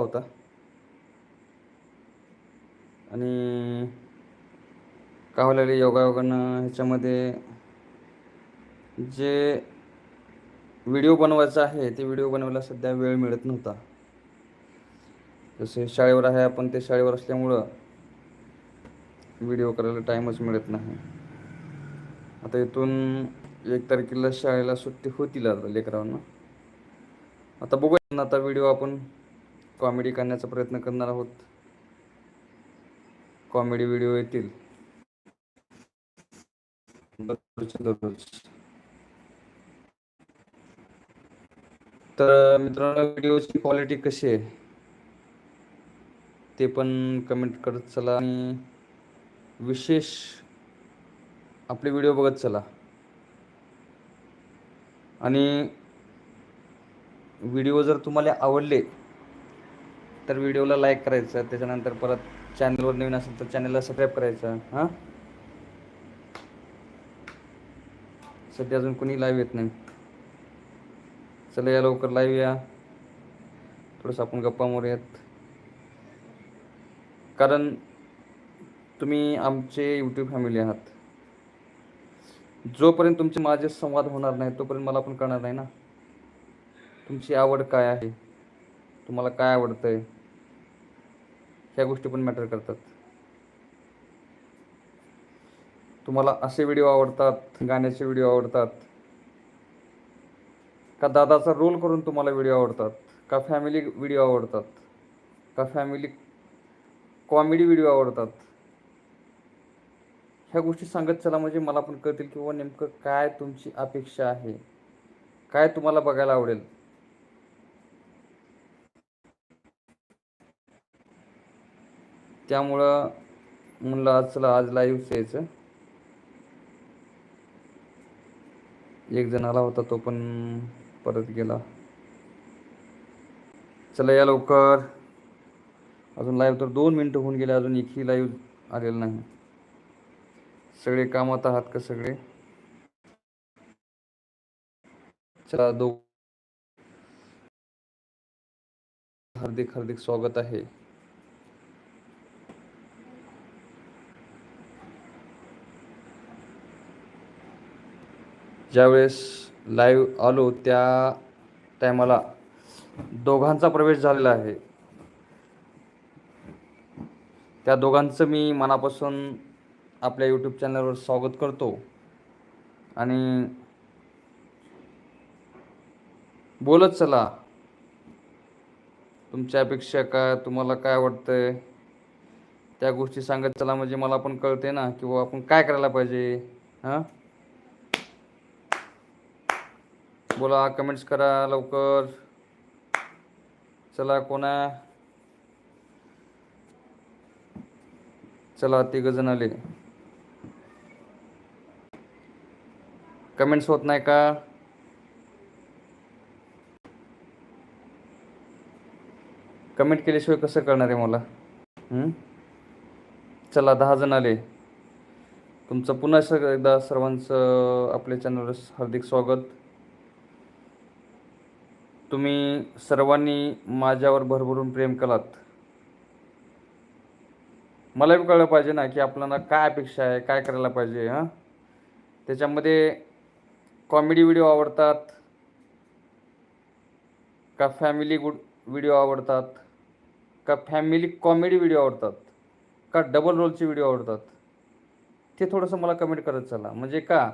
होता. आणि काय व्हायला योगायोगानं ह्याच्यामध्ये जे व्हिडिओ बनवायचा आहे ते व्हिडिओ बनवायला सध्या वेळ मिळत नव्हता. जसे शाळेवर आहे आपण ते शाळेवर असल्यामुळं व्हिडिओ करायला टाईमच मिळत नाही. आता इथून एक तारखेला शाळेला सुट्टी होतील आता लेकरांना. आता बघूया ना आता व्हिडिओ आपण कॉमेडी करण्याचा प्रयत्न करणार आहोत. कॉमेडी व्हिडिओ येतील. तर मित्रांनो व्हिडिओची क्वालिटी कशी आहे? ते पण कमेंट करत चला आणि विशेष आपले व्हिडिओ बघत चला. आणि व्हिडिओ जर तुम्हाला आवडले तर व्हिडिओला लाईक करायचं त्याच्यानंतर परत चॅनलवर नवीन असेल तर चॅनलला सबस्क्राईब करायचं हां? सध्या अजून कोणी लाईव्ह येत नाही. चला या लवकर लाईव्ह या. थोडंसं आपण गप्पा मारूयात. कारण तुम्ही आमचे यूट्यूब फॅमिली आहात. जोपर्यंत तुमचे माझे संवाद होणार नाही तोपर्यंत मला पण कळणार नाही ना. तुमची आवड काय आहे? तुम्हाला काय आवडतं आहे ह्या गोष्टी पण मॅटर करतात. तुम्हाला असे व्हिडिओ आवडतात गाण्याचे व्हिडिओ आवडतात का दादाचा रोल करून तुम्हाला व्हिडिओ आवडतात का फॅमिली व्हिडिओ आवडतात का फॅमिली कॉमेडी व्हिडिओ आवडतात? ह्या गोष्टी सांगत चला म्हणजे मला पण कळतील किंवा नेमकं काय तुमची अपेक्षा आहे काय तुम्हाला बघायला आवडेल. त्यामुळं म्हणलं आज चला आज लाईव्ह यायचं. एक जण आला होता तो पण परत गेला. चला या लवकर. अजून लाईव्ह तर दोन मिनटं होऊन गेले अजून एकही लाईव्ह आलेलं नाही. सगळे कामात आहात का सगळे? चला दो हार्दिक हार्दिक स्वागत आहे. ज्यावेळेस लाईव्ह आलो त्या टायमाला दोघांचा प्रवेश झालेला आहे. त्या दोघांचं मी मनापासून आपल्या यूट्यूब चॅनलवर स्वागत करतो. आणि बोलत चला. तुमच्या अपेक्षा काय तुम्हाला काय वाटतंय? त्या गोष्टी सांगत चला म्हणजे मला पण कळते ना की बुवा आपण काय करायला पाहिजे? हां? बोला कमेंट्स करा लवकर. चला कोणा? चला तिघ जण आले. कमेंट्स होत नाही का? कमेंट केल्याशिवाय कसं करणार आहे मला? चला दहा जण आले. तुमचं पुन्हा एकदा सर्वांचं आपल्या चॅनलवर हार्दिक स्वागत. तुम्ही सर्वांनी माझ्यावर भरभरून प्रेम केलात. मला बी कळलं पाहिजे ना की आपल्याला काय अपेक्षा आहे काय करायला पाहिजे हां? त्याच्यामध्ये कॉमेडी व्हिडिओ आवडतात का फॅमिली गुड व्हिडिओ आवडतात का फॅमिली कॉमेडी व्हिडिओ आवडतात का डबल रोलचे व्हिडिओ आवडतात? ते थोडंसं मला कमेंट करत चला. म्हणजे का?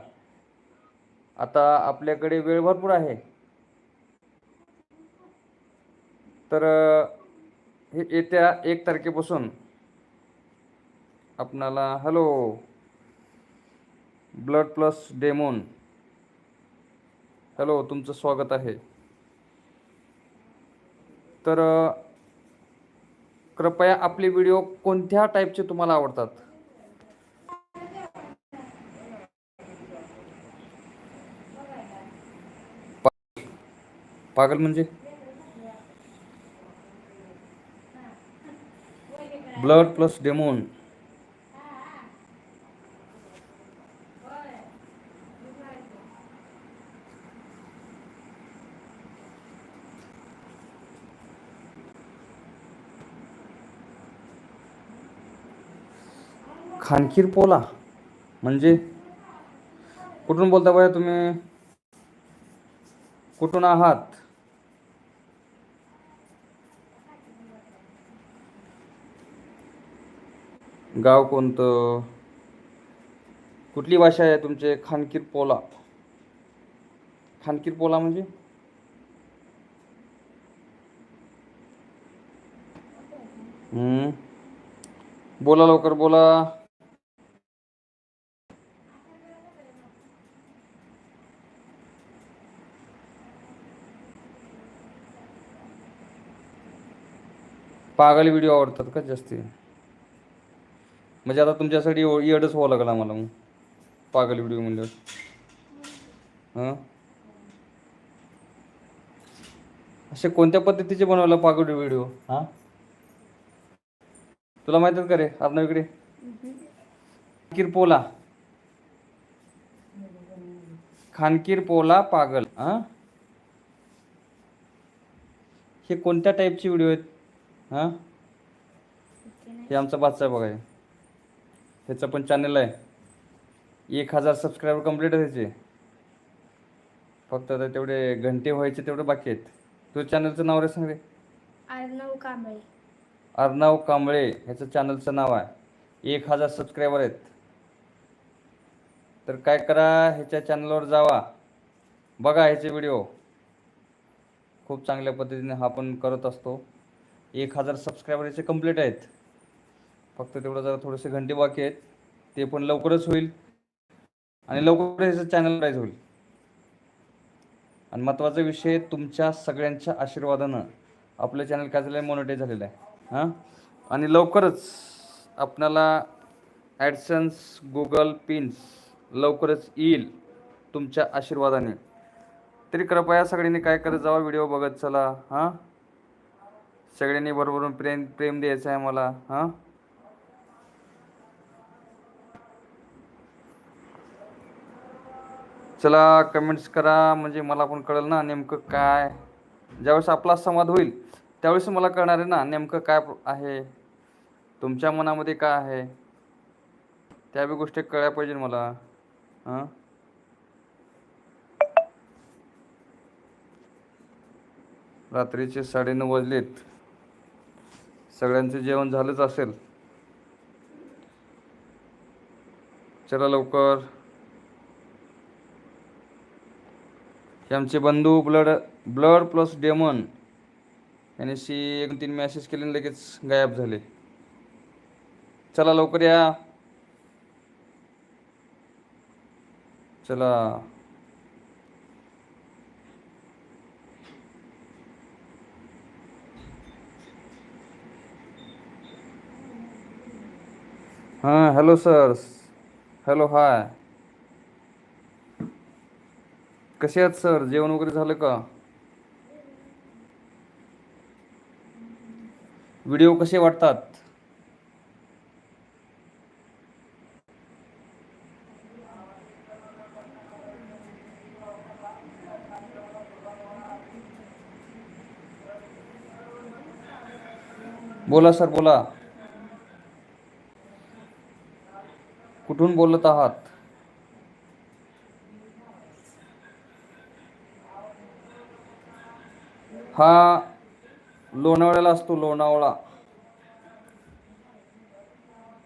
आता आपल्याकडे वेळ भरपूर आहे. तर हे येत्या एक तारखेपासून आपणाला hello blood plus demon. Hello तुमचं स्वागत आहे. तर कृपया आपले व्हिडिओ कोणत्या टाईपचे तुम्हाला आवडतात? पागल म्हणजे? Blood plus demon. खानखीर पोला म्हणजे? कुठून बोलता बघा तुम्ही? कुठून आहात? गाव कोणतं? कुठली भाषा आहे तुमचे? खानकीर पोला. खानकीर पोला म्हणजे? बोला लवकर बोला. पागल व्हिडिओ आवडतात का जास्ती? म्हणजे आता तुमच्यासाठी येडच व्हावं लागला मला मग. पागल व्हिडिओ म्हणल्यावर. हां? असे कोणत्या पद्धतीचे बनवला पागल व्हिडिओ हां? तुला माहीत आहेत का रे? अर्णव इकडे. खानकीर पोला. खानकीर पोला पागल. हां? हे कोणत्या टाईपचे व्हिडिओ आहेत? हां? हे आमचा बादशाह बघा ह्याचं पण चॅनल आहे. एक हजार सबस्क्रायबर कंप्लीट आहे त्याचे फक्त आता तेवढे घंटे व्हायचे तेवढे बाकी आहेत. तुझं चॅनलचं नाव रे सांग रे. अर्णव कांबळे. अर्णव कांबळे ह्याचं चॅनलचं नाव आहे. एक हजार सबस्क्रायबर आहेत. तर काय करा ह्याच्या चॅनलवर जावा. बघा ह्याचे व्हिडिओ खूप चांगल्या पद्धतीने हा पण करत असतो. एक हजार सबस्क्रायबर याचे कंप्लीट आहेत. फक्त तेवढं जरा थोडेसे घंटे बाकी आहेत. ते पण लवकरच होईल. आणि लवकर याचं चॅनल राईज होईल. आणि महत्त्वाचा विषय तुमच्या सगळ्यांच्या आशीर्वादानं आपलं चॅनल काय झालं आहे मोनोटाईज झालेलं आहे. हां? आणि लवकरच आपणाला ॲडसन्स गुगल पिन्स लवकरच येईल तुमच्या आशीर्वादाने. तरी कृपया सगळ्यांनी काय करत जावा व्हिडिओ बघत चला. हां? सगळ्यांनी बरोबर प्रेम प्रेम द्यायचं आहे मला हां? चला कमेंट्स करा म्हणजे मला पण कळेल ना नेमकं काय. ज्यावेळेस आपला संवाद होईल त्यावेळेस मला कळणार आहे ना नेमकं काय आहे तुमच्या मनामध्ये काय आहे. त्या बी गोष्टी कळल्या पाहिजे मला. हां? रात्रीचे साडेनऊ वाजलेत. सगळ्यांचं जेवण झालंच असेल. चला लवकर. हे आमचे बंधू ब्लड ब्लड प्लस डेमन. याने सी एक तीन मॅसेज केले आणि लगेच गायब झाले. चला लवकर या. चला. हां हॅलो सर हॅलो हाय कसे आहात सर? जेवण वगैरे झालं का? व्हिडिओ कसे वाटतात? बोला सर बोला. कुठून बोलत आहात? हा लोणावळ्याला असतो लोणावळा.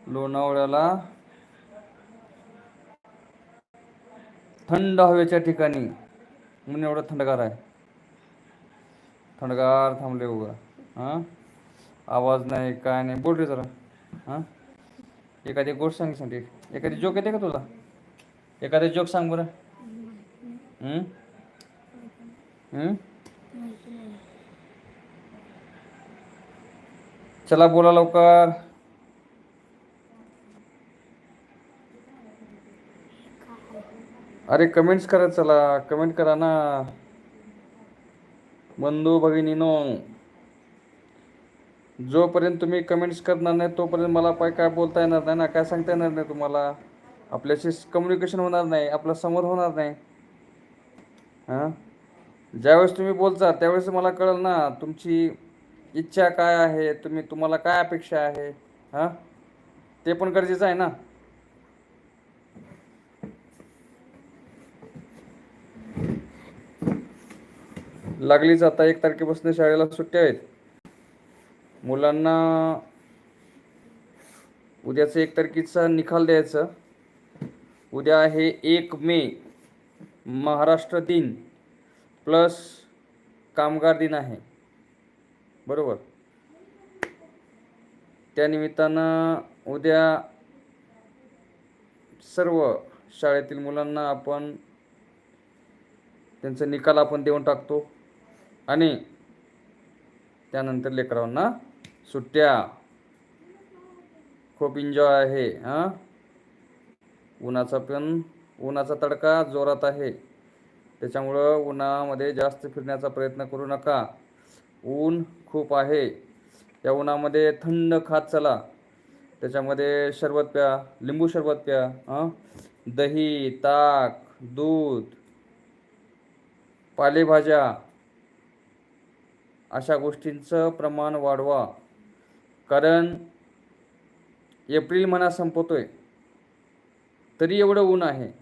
लोणावळ्याला थंड हवेच्या ठिकाणी म्हणून एवढं थंडगार आहे. थंडगार थांबले उगा. हां? आवाज नाही काय नाही. बोल रे जरा. हां? एखादी गोष्ट सांग सांगते एखादी जोक येते का तुला? एखादी जोक सांग बरं. चला बोला लवकर. अरे कमेंट्स करा चला कमेंट करा ना. बंधू भगिनीनो जोपर्यंत तुम्ही कमेंट्स करणार नाही तोपर्यंत मला पाय काय बोलता येणार नाही ना? काय सांगता येणार नाही तुम्हाला? आपल्याशी कम्युनिकेशन होणार नाही आपला समोर होणार नाही. हां? ज्यावेळेस तुम्ही बोलता त्यावेळेस मला कळेल ना तुमची इच्छा काय आहे? तुम्ही तुम्हाला काय अपेक्षा आहे? हां? ते पण गरजेचं आहे ना? लागलीच आता एक तारखेपासून शाळेला सुट्ट्या आहेत. मुलांना उद्याचं एक तारखेचा निकाल द्यायचं. उद्या आहे एक मे महाराष्ट्र दिन प्लस कामगार दिन आहे. बरोबर. त्या निमित्तानं उद्या सर्व शाळेतील मुलांना आपण त्यांचा निकाल आपण देऊन टाकतो आणि त्यानंतर लेकरांना सुट्ट्या. खूप एन्जॉय आहे हां? उन्हाचा पण उन्हाचा तडका जोरात आहे. त्याच्यामुळं उन्हामध्ये जास्त फिरण्याचा प्रयत्न करू नका. ऊन खूप आहे. या उन्हामध्ये थंड खात चला. त्याच्यामध्ये शरबत प्या लिंबू शरबत प्या हां? दही ताक दूध पालेभाज्या अशा गोष्टींचं प्रमाण वाढवा. कारण एप्रिल महिना संपतोय. तरी एवढं ऊन आहे.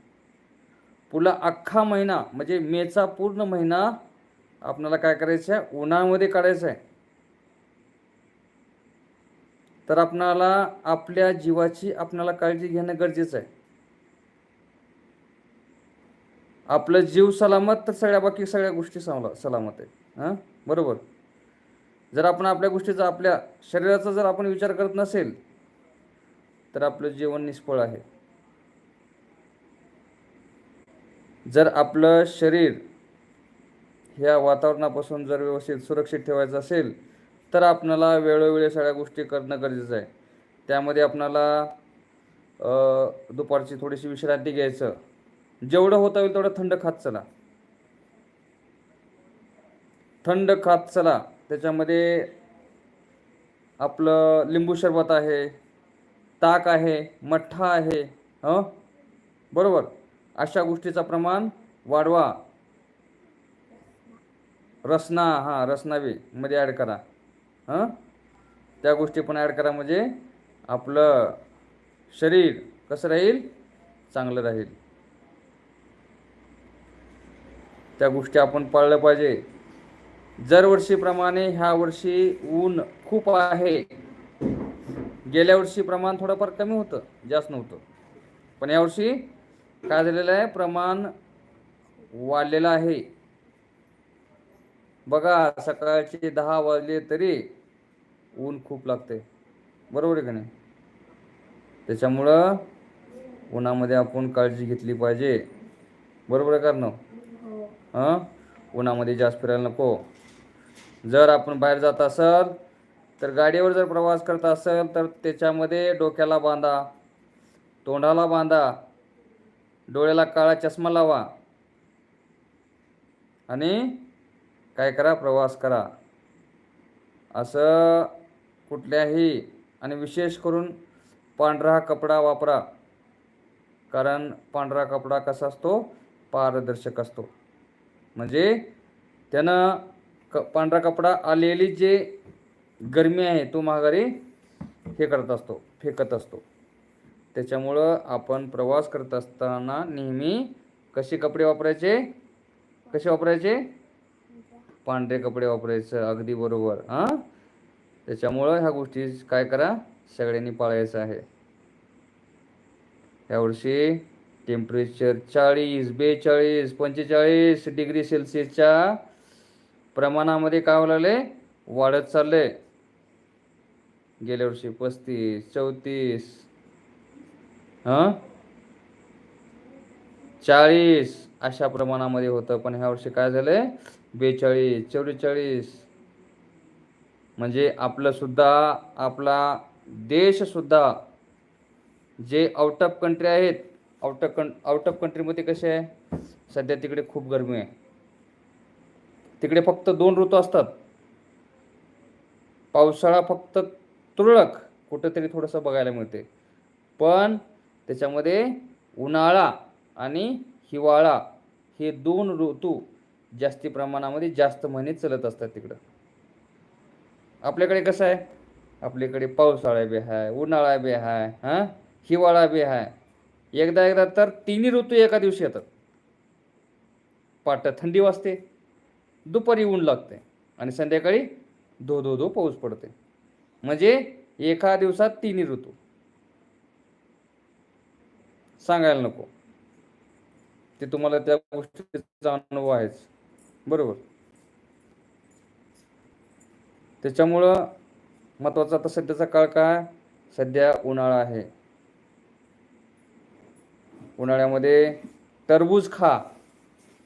पुढला अख्खा महिना म्हणजे मेचा पूर्ण महिना आपल्याला काय करायचं आहे? उन्हामध्ये काढायचं आहे. तर आपणाला आपल्या जीवाची आपणाला काळजी घेणं गरजेचं आहे. आपलं जीव सलामत तर सगळ्या बाकी सगळ्या गोष्टी सला सलामत आहेत. हां? बरोबर? जर आपण आपल्या गोष्टीचा आपल्या शरीराचा जर आपण विचार करत नसेल तर आपलं जीवन निष्फळ आहे. जर आपलं शरीर ह्या वातावरणापासून जर व्यवस्थित सुरक्षित ठेवायचं असेल तर आपणाला वेळोवेळी सगळ्या गोष्टी करणं गरजेचं आहे. त्यामध्ये आपणाला दुपारची थोडीशी विश्रांती घ्यायचं. जेवढं होता होईल तेवढं थंड खात चला. थंड खात चला. त्याच्यामध्ये आपलं लिंबू सरबत आहे ताक आहे मठ्ठा आहे हं? बरोबर. अशा गोष्टीचं प्रमाण वाढवा. रसना हां रसनावी मध्ये ॲड करा. हां? त्या गोष्टी पण ॲड करा म्हणजे आपलं शरीर कसं राहील? चांगलं राहील. त्या गोष्टी आपण पाळल्या पाहिजे. दरवर्षीप्रमाणे ह्या वर्षी ऊन खूप आहे. गेल्या वर्षी प्रमाण थोडंफार कमी होतं जास्त नव्हतं. पण यावर्षी काय झालेलं आहे? प्रमाण वाढलेलं आहे. बघा सकाळचे दहा वाजले तरी ऊन खूप लागते बरोबर आहे का नाही? त्याच्यामुळं उन्हामध्ये आपण काळजी घेतली पाहिजे. बरोबर आहे कारण हो. हां? उन्हामध्ये जास्त फिरायला नको. जर आपण बाहेर जात असाल तर गाडीवर जर प्रवास करत असाल तर त्याच्यामध्ये डोक्याला बांधा. तोंडाला बांधा. डोळ्याला काळा चष्मा लावा. आणि काय करा? प्रवास करा. असं कुठल्याही आणि विशेष करून पांढरा कपडा वापरा. कारण पांढरा कपडा कसा असतो? पारदर्शक असतो. म्हणजे त्यानं क पांढरा कपडा आलेली जे गरमी आहे तो माघारी हे करत असतो फेकत असतो. त्याच्यामुळं आपण प्रवास करत असताना नेहमी कसे कपडे वापरायचे? कसे वापरायचे? पांढरे कपडे वापरायचं अगदी बरोबर हां? त्याच्यामुळं ह्या गोष्टी काय करा सगळ्यांनी पाळायचं आहे. यावर्षी टेम्परेचर चाळीस बेचाळीस पंचेचाळीस डिग्री सेल्सिअसच्या प्रमाणामध्ये काय व्हायला लागले? वाढत चालले. गेल्या वर्षी पस्तीस चौतीस हां? चाळीस अशा प्रमाणामध्ये होतं. पण ह्या वर्षी काय झालंय? बेचाळीस चौवेचाळीस. म्हणजे आपलं सुद्धा आपला देशसुद्धा जे आउट ऑफ कंट्री आहेत आउट ऑफ कं आउट ऑफ कंट्रीमध्ये कसे आहे? सध्या तिकडे खूप गरमी आहे. तिकडे फक्त दोन ऋतू असतात. पावसाळा फक्त तुरळक कुठंतरी थोडंसं बघायला मिळते पण त्याच्यामध्ये उन्हाळा आणि हिवाळा हे दोन ऋतू जास्ती प्रमाणामध्ये जास्त महिने चलत असतात तिकडं. आपल्याकडे कसं आहे? आपल्याकडे पावसाळा बी आहे उन्हाळा बी आहे हां? हिवाळा बी आहे. एकदा एकदा तर तिन्ही ऋतू एका दिवशी येतात. पाट थंडी वाजते दुपारी ऊन लागते आणि संध्याकाळी धो धो धो पाऊस पडते. म्हणजे एका दिवसात तिन्ही ऋतू. सांगायला नको. ते तुम्हाला त्या गोष्टीचा अनुभव आहेच. बरोबर? त्याच्यामुळं महत्त्वाचा आता सध्याचा काळ काय? सध्या उन्हाळा आहे. उन्हाळ्यामध्ये टरबूज खा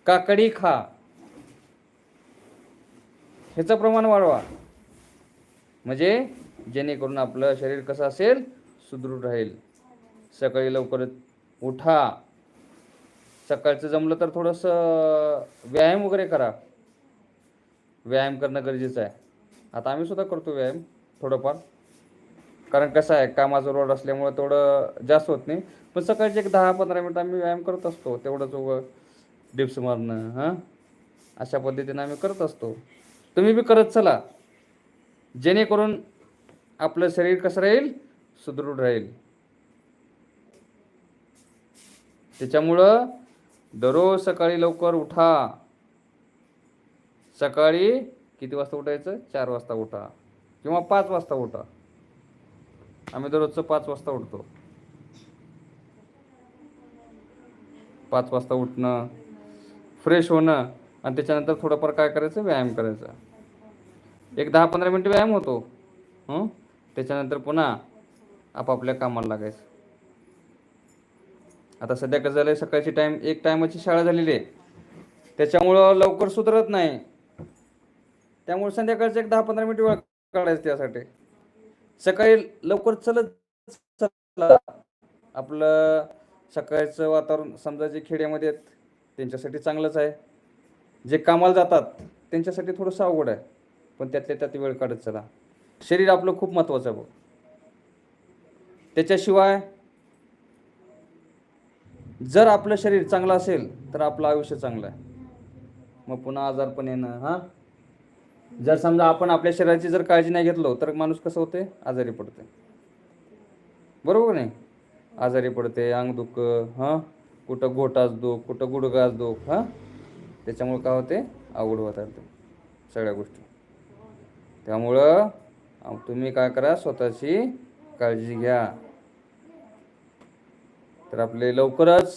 काकडी खा. ह्याचं प्रमाण वाढवा. म्हणजे जेणेकरून आपलं शरीर कसं असेल? सुदृढ राहील. सकाळी लवकर उठा. सकाळचं जमलं तर थोडंसं व्यायाम वगैरे करा. व्यायाम करणं गरजेचं आहे. आता आम्ही सुद्धा करतो व्यायाम थोडंफार. कारण कसं आहे कामाचा रोड असल्यामुळं थोडं जास्त होत नाही. पण सकाळचे एक दहा पंधरा मिनटं आम्ही व्यायाम करत असतो. तेवढंच उगं डिप्स मारणं हां? अशा पद्धतीने आम्ही करत असतो. तुम्ही बी करत चला. जेणेकरून आपलं शरीर कसं राहील? सुदृढ राहील. त्याच्यामुळं दररोज सकाळी लवकर उठा. सकाळी किती वाजता उठायचं? चार वाजता उठा. किंवा पाच वाजता उठा. आम्ही दररोजचं पाच वाजता उठतो. पाच वाजता उठणं फ्रेश होणं आणि त्याच्यानंतर थोडंफार काय करायचं? व्यायाम करायचा. एक दहा पंधरा मिनटं व्यायाम होतो. त्याच्यानंतर पुन्हा आपापल्या कामाला लागायचं. आता सध्या कसं झालं सकाळची टाईम एक टायमाची शाळा झालेली आहे. त्याच्यामुळं लवकर सुधरत नाही. त्यामुळे संध्याकाळचं एक दहा पंधरा मिनिट वेळ काढायचं त्यासाठी. सकाळी लवकर चलत चला. आपलं सकाळचं वातावरण समजा जे खेड्यामध्ये आहेत त्यांच्यासाठी चांगलंच आहे. जे कामाला जातात त्यांच्यासाठी थोडंसं अवघड आहे. पण त्यातल्या त्यात वेळ काढत चला. शरीर आपलं खूप महत्त्वाचं आहे बघ. त्याच्याशिवाय जर आपलं शरीर चांगलं असेल तर आपलं आयुष्य चांगलं आहे. मग पुन्हा आजारपण येणं हां? जर समजा आपण आपल्या शरीराची जर काळजी नाही घेतलो तर माणूस कसं होते आजारी पडते बरोबर नाही? आजारी पडते अंग दुख हां? कुठं घोटाच दुख कुठं गुडघाच दुख हां? त्याच्यामुळं काय होते अवघड होत सगळ्या गोष्टी. त्यामुळं तुम्ही काय करा स्वतःची काळजी घ्या. तर आपले लवकरच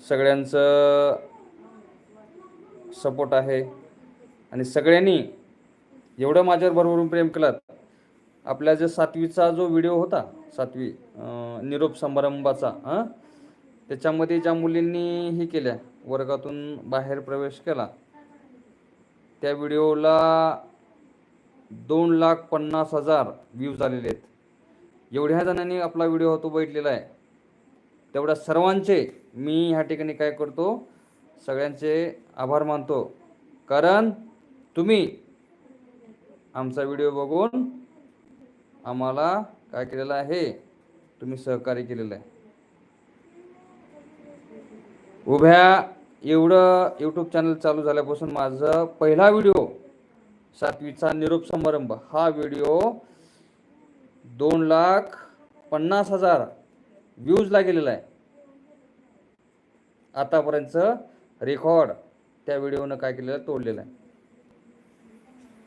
सगळ्यांचं सपोर्ट आहे. आणि सगळ्यांनी एवढं माझ्यावर भरभरून प्रेम केलं आपल्या जे सातवीचा जो व्हिडिओ होता सातवी निरोप समारंभाचा हां त्याच्यामध्ये ज्या मुलींनी हे केल्या वर्गातून बाहेर प्रवेश केला त्या व्हिडिओला दोन लाख पन्नास हजार व्ह्यूज आलेले आहेत. एवढ्या जणांनी आपला व्हिडिओ तो बैठलेला आहे. तेवढ्या सर्वांचे मी ह्या ठिकाणी काय करतो सगळ्यांचे आभार मानतो. कारण तुम्ही आमचा व्हिडिओ बघून आम्हाला काय केलेलं आहे तुम्ही सहकार्य केलेलं आहे. उभ्या एवढं यूट्यूब चॅनल चालू झाल्यापासून माझं पहिला व्हिडिओ सातवीचा निरोप समारंभ हा व्हिडिओ दोन लाख पन्नास हजार व्ह्यूजला गेलेला आहे. आतापर्यंतचं रेकॉर्ड त्या व्हिडिओनं काय केलेलं तोडलेलं आहे.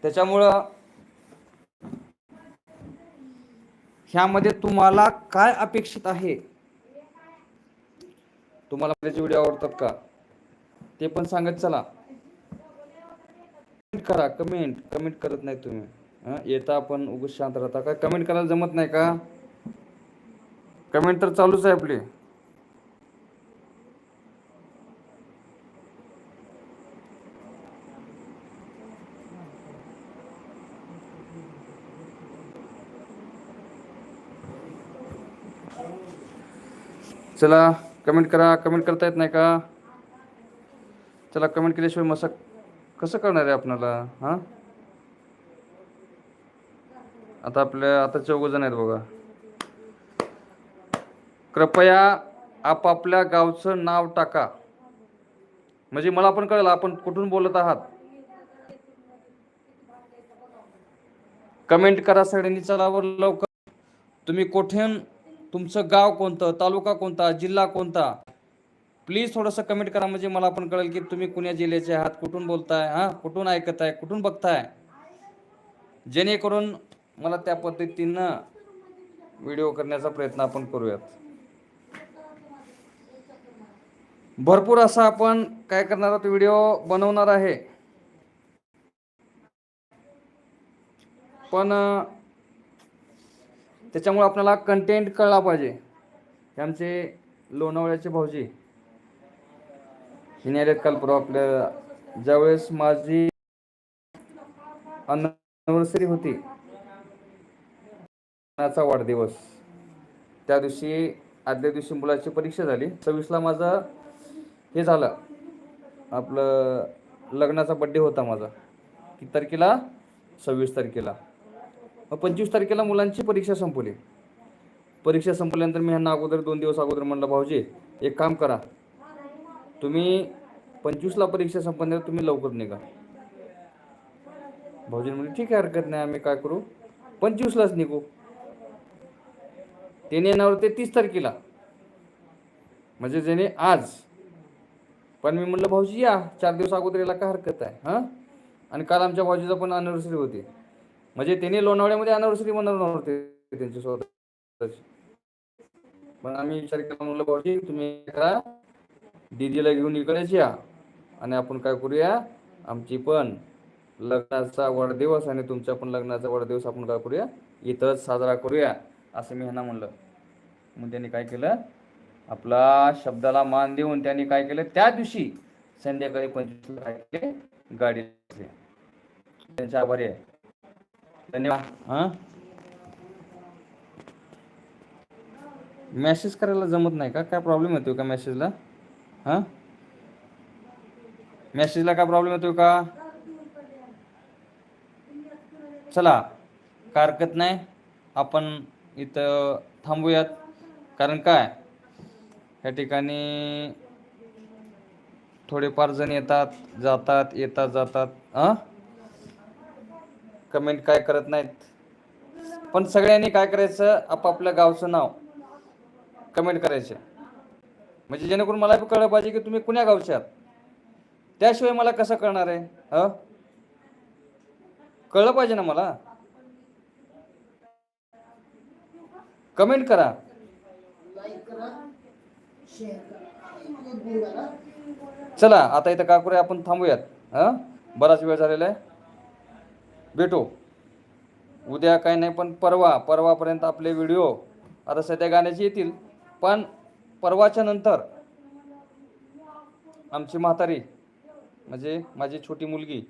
त्याच्यामुळं ह्यामध्ये तुम्हाला काय अपेक्षित आहे? तुम्हाला त्याचे व्हिडिओ आवडतात का? ते पण सांगत चला. कमेंट करा कमेंट कमेंट करत नाही तुम्ही. येता आपण उगस शांत राहता. काय कमेंट करायला जमत नाही का? कमेंट तर चालूच आहे आपली. चला कमेंट करा. कमेंट करता येत नाही का? चला कमेंट केल्याशिवाय मसा कसं करणार आहे आपणाला? हां? आता आपल्या आता चौघ जण आहेत बघा. कृपया आपापल्या गावचं नाव टाका. म्हणजे मला पण कळलं आपण कुठून बोलत आहात? कमेंट करा सगळ्यांनी चलावर लवकर. तुम्ही कुठून तुमचं गाव कोणतं तालुका कोणता जिल्हा कोणता? प्लीज थोडंसं कमेंट करा म्हणजे मला पण कळेल की तुम्ही कुण्या जिल्ह्याचे आहात कुठून बोलताय हां? कुठून ऐकताय कुठून बघताय? जेणेकरून मला त्या पद्धतीनं व्हिडिओ करण्याचा प्रयत्न आपण करूयात. भरपूर असा आपण काय करणार आहोत व्हिडिओ बनवणार आहे. पण त्याच्यामुळे आपल्याला कंटेंट कळला पाहिजे. हे आमचे लोणावळ्याचे भाऊजी. हिने आले काल परवा आपल्या ज्यावेळेस माझी अनिव्हर्सरी होती. लग्नाचा वाढदिवस. त्या दिवशी आदल्या दिवशी मुलाची परीक्षा झाली. सव्वीसला माझं हे झालं. आपलं लग्नाचा बड्डे होता माझा. किती तारखेला? सव्वीस तारखेला. मग पंचवीस तारखेला मुलांची परीक्षा संपवली परीक्षा संपल्यानंतर मी ह्यांना अगोदर दोन दिवस अगोदर म्हणलं भाऊजी एक काम करा. तुम्ही पंचवीसला परीक्षा संपल्यावर तुम्ही लवकर निघा. भाऊजी म्हणजे ठीक आहे हरकत नाही. आम्ही काय करू? पंचवीसलाच निघू. त्याने येणार होते तीस तारखेला. म्हणजे ज्याने आज पण मी म्हणलं भाऊजी या. चार दिवस अगोदर याला काय हरकत आहे? हां? आणि काल आमच्या भाऊजीचा पण अनिव्हर्सरी होती. म्हणजे त्यांनी लोणावळ्यामध्ये अनिव्हर्सरी मनवणार होते त्यांची स्वतःची. पण आम्ही विचार केला म्हणलं भाऊजी तुम्ही करा. दीदीला घेऊन इकडेच या. आणि आपण काय करूया? आमची पण लग्नाचा वाढदिवस आणि तुमच्या पण लग्नाचा वाढदिवस आपण काय करूया? इथंच साजरा करूया. असं मी ह्यांना म्हणलं. मग त्यांनी काय केलं? आपला शब्दाला मान देऊन त्यांनी काय केलं? त्या दिवशी संध्याकाळी पंचवीसला काय केले? गाडी घेतली. त्यांचे आभारी आहे. धन्यवाद. हां? मेसेज करायला जमत नाही का? काय प्रॉब्लेम येतो का मेसेजला हां? मेसेजला काय प्रॉब्लेम येतो का? चला. काय हरकत नाही. आपण इथं थांबूयात. कारण काय? ह्या ठिकाणी थोडेफार जण येतात जातात येतात जातात. हां? कमेंट काय करत नाहीत? पण सगळ्यांनी काय करायचं? आपापल्या गावचं नाव कमेंट करायचे. म्हणजे जेणेकरून मला कळलं पाहिजे की तुम्ही कुण्या गावचे आहात? त्याशिवाय मला कसं कळणार आहे? अ कळलं पाहिजे ना मला? कमेंट करा. चला आता इथं का करूया आपण थांबूयात. हा? बराच वेळ झालेला आहे. भेटू. उद्या काही नाही पण परवा परवापर्यंत आपले व्हिडिओ आता सध्या गाण्याचे येतील. पण परवाच्या नंतर आमची म्हातारी म्हणजे माझी छोटी मुलगी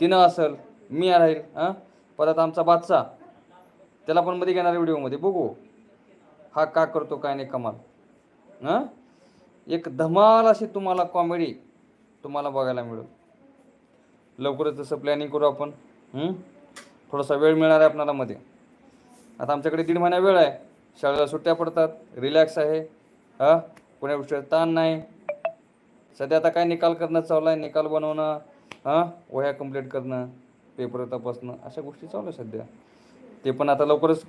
तिनं असेल मी राहील हां? परत आमचा बादशा त्याला पण मध्ये घेणार व्हिडिओमध्ये. बघू. हा का करतो काय नाही कमाल. हां? एक धमाल अशी तुम्हाला कॉमेडी तुम्हाला बघायला मिळेल. लवकरच तसं प्लॅनिंग करू आपण. थोडासा वेळ मिळणार आहे आपणाला मध्ये. आता आमच्याकडे दीड महिना वेळ आहे. शाळेला सुट्ट्या पडतात. रिलॅक्स आहे. हां? कोण्या गोष्टीचा ताण नाही. सध्या आता काय निकाल करणं चालू आहे. निकाल बनवणं. हां? वह्या कंप्लीट करणं. पेपर तपासणं. अशा गोष्टी चालू आहे सध्या. ते पण आता लवकरच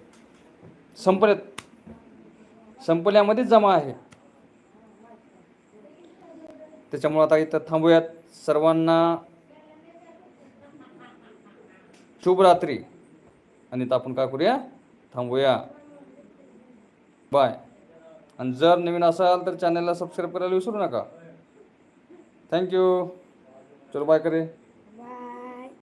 संपल्यात संपल्यामध्येच जमा आहे. त्याच्यामुळं आता इथं थांबूयात. सर्वांना शुभ रात्री. आणि तर आपण काय करूया? थांबूया. बाय. आणि जर नवीन असाल तर चॅनलला सबस्क्राईब करायला विसरू नका. थँक्यू चलो बाय करे.